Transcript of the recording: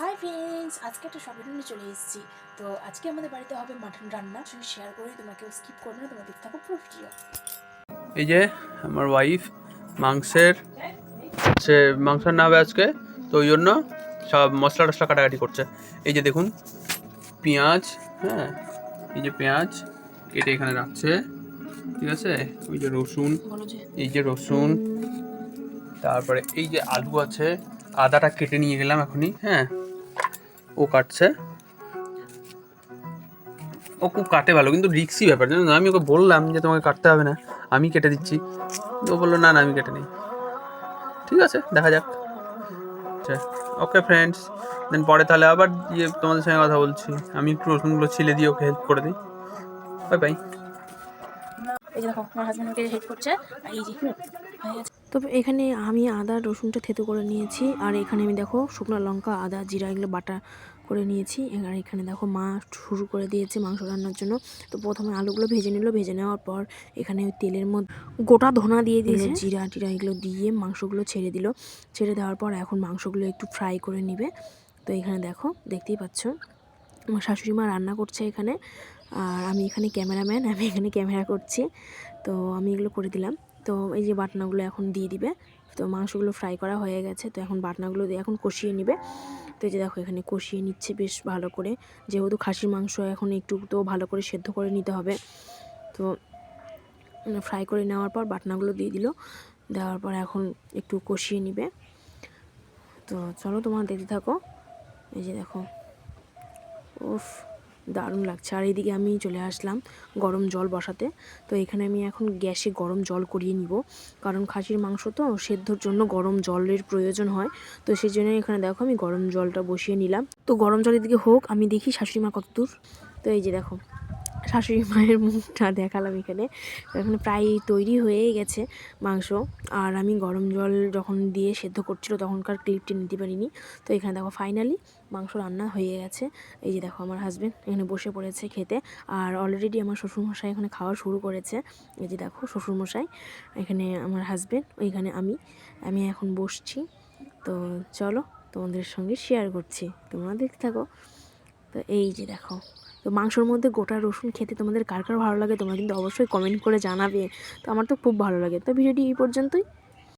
Hi friends আজকে একটা shopping নিয়ে চলে এসেছি। তো আজকে আমাদের বাড়িতে হবে মাটন রান্না। সঙ্গে শেয়ার করে তোমরা কেউ স্কিপ করবে না তোমরা দেখতে থাকো পুরো ভিডিও এই যে আমার ওয়াইফ মাংসের সে মাংস না হবে আজকে তো ওই জন্য সব মশলা টশলা কাটাকাটি করছে। এই যে দেখুন পেঁয়াজ হ্যাঁ এই যে পেঁয়াজ কেটে এখানে রাখছে ঠিক আছে? ওই যে রসুন এই যে রসুন তারপরে এই যে আলু আছে আদাটা কেটে নিয়ে গেলাম এখনই হ্যাঁ। ও কাটছে। ও খুব কাটে ভালো, কিন্তু রিক্সি ব্যাপার, জানো? আমি ওকে বললাম যে তোমাকে কাটতে হবে না, আমি কেটে দিচ্ছি। ও বলল, না না, আমি কেটে নিই। ঠিক আছে, দেখা যাক। আচ্ছা ওকে ফ্রেন্ডস দেন পরে তাহলে আবার ইয়ে তোমাদের সঙ্গে কথা বলছি। আমি একটু রসুনগুলো ছিলে দিয়ে ওকে হেল্প করে দিই। বাই বাই এই যে দেখো, আমার হাজব্যান্ড আমাকে হেল্প করছে। এই যে তো এখানে আমি আদা রসুনটা থেতো করে নিয়েছি। আর এখানে আমি দেখো শুকনো লঙ্কা আদা জিরা এগুলো বাটা করে নিয়েছি। আর এখানে দেখো মা শুরু করে দিয়েছে মাংস রান্নার জন্য। তো প্রথমে আলুগুলো ভেজে নিল। ভেজে নেওয়ার পর এখানে ওই তেলের মধ্যে গোটা ধনা দিয়ে দিয়েছে। জিরা টিরা এগুলো দিয়ে মাংসগুলো ছেড়ে দিল। ছেড়ে দেওয়ার পর এখন মাংসগুলো একটু ফ্রাই করে নিবে। তো এখানে দেখো দেখতেই পাচ্ছ। আমার শাশুড়ি মা রান্না করছে এখানে। আর আমি এখানে ক্যামেরাম্যান আমি এখানে ক্যামেরা করছি। তো আমি এগুলো করে দিলাম। তো এই যে বাটনাগুলো এখন দিয়ে দিবে, তো মাংসগুলো ফ্রাই করা হয়ে গেছে, তো এখন বাটনাগুলো দিয়ে এখন কষিয়ে নিবে। তো এই যে দেখো এখানে কষিয়ে নিচ্ছে বেশ ভালো করে, যেহেতু খাসির মাংস এখন একটু তো ভালো করে সেদ্ধ করে নিতে হবে। তো ফ্রাই করে নেওয়ার পর বাটনাগুলো দিয়ে দিল, দেওয়ার পর এখন একটু কষিয়ে নিবে। তো চলো তোমার দেখতে থাকো, এই যে দেখো, উফ। দারুণ লাগছে। আর এইদিকে আমি চলে আসলাম গরম জল বসাতে। তো এখানে আমি এখন গ্যাসে গরম জল করিয়ে নিব। কারণ খাসির মাংস তো সেদ্ধর জন্য গরম জলের প্রয়োজন হয়। তো সেই জন্য এখানে দেখো আমি গরম জলটা বসিয়ে নিলাম। তো গরম জল এদিকে হোক, আমি দেখি শাশুড়ি মা কত দূর তো এই যে দেখো শাশুড়ি মায়ের মুখটা দেখালাম এখানে। এখানে প্রায় তৈরি হয়ে গেছে মাংস। আর আমি গরম জল যখন দিয়ে সেদ্ধ করছিল তখনকার ক্লিপটি নিতে পারিনি। তো এখানে দেখো ফাইনালি মাংস রান্না হয়ে গেছে। এই যে দেখো আমার হাজব্যান্ড এখানে বসে পড়েছে খেতে। আর অলরেডি আমার শ্বশুরমশাই এখানে খাওয়া শুরু করেছে। এই যে দেখো শ্বশুরমশাই, এখানে আমার হাজব্যান্ড ওইখানে আমি। আমি এখন বসছি। তো চলো তোমাদের সঙ্গে শেয়ার করছি। তোমরা দেখতে থাকো। তো এই যে দেখো, তো মাংসর মধ্যে গোটা রসুন খেতে তোমাদের কার কার ভালো লাগে তোমরা কিন্তু অবশ্যই কমেন্ট করে জানাবে। তো আমার তো খুব ভালো লাগে। তো ভিডিওটি এই পর্যন্তই।